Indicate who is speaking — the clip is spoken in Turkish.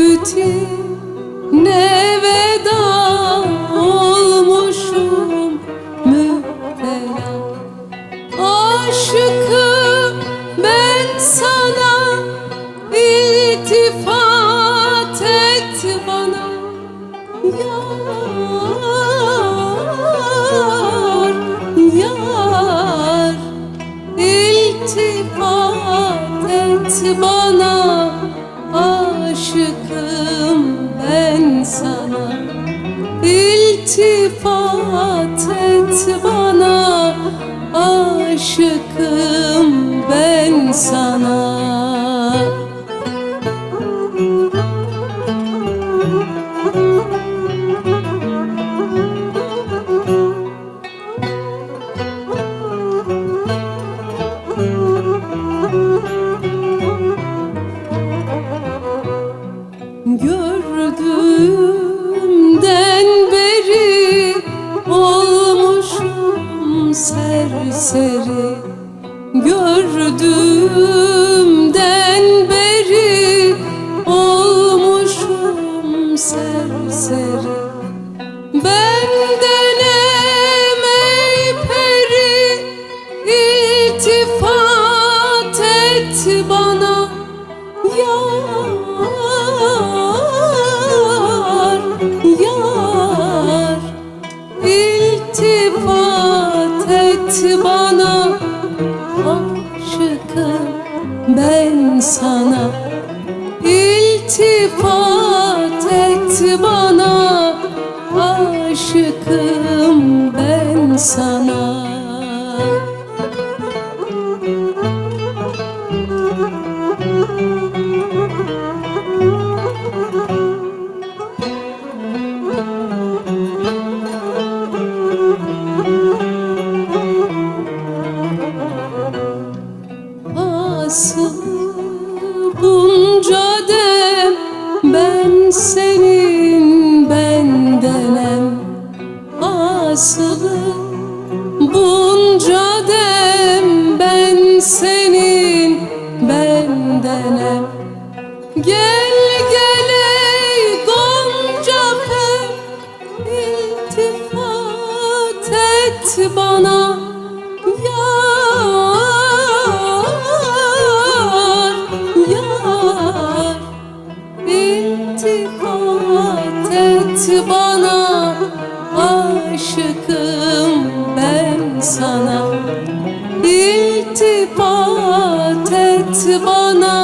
Speaker 1: bütüne veda olmuşum müptela. Aşıkım ben sana iltifat et bana. Yar, yar iltifat et bana. Ah Aşıkım ben sana. İltifat et bana Aşıkım Gördüğümden beri olmuşum serseri. Gördüğümden İltifat et bana Aşıkım ben sana. İltifat et bana Aşıkım ben sana Asıl bunca dem ben senin bendenem Asıl bunca dem ben senin bendenem Gel gel ey gonca pem iltifat et bana bana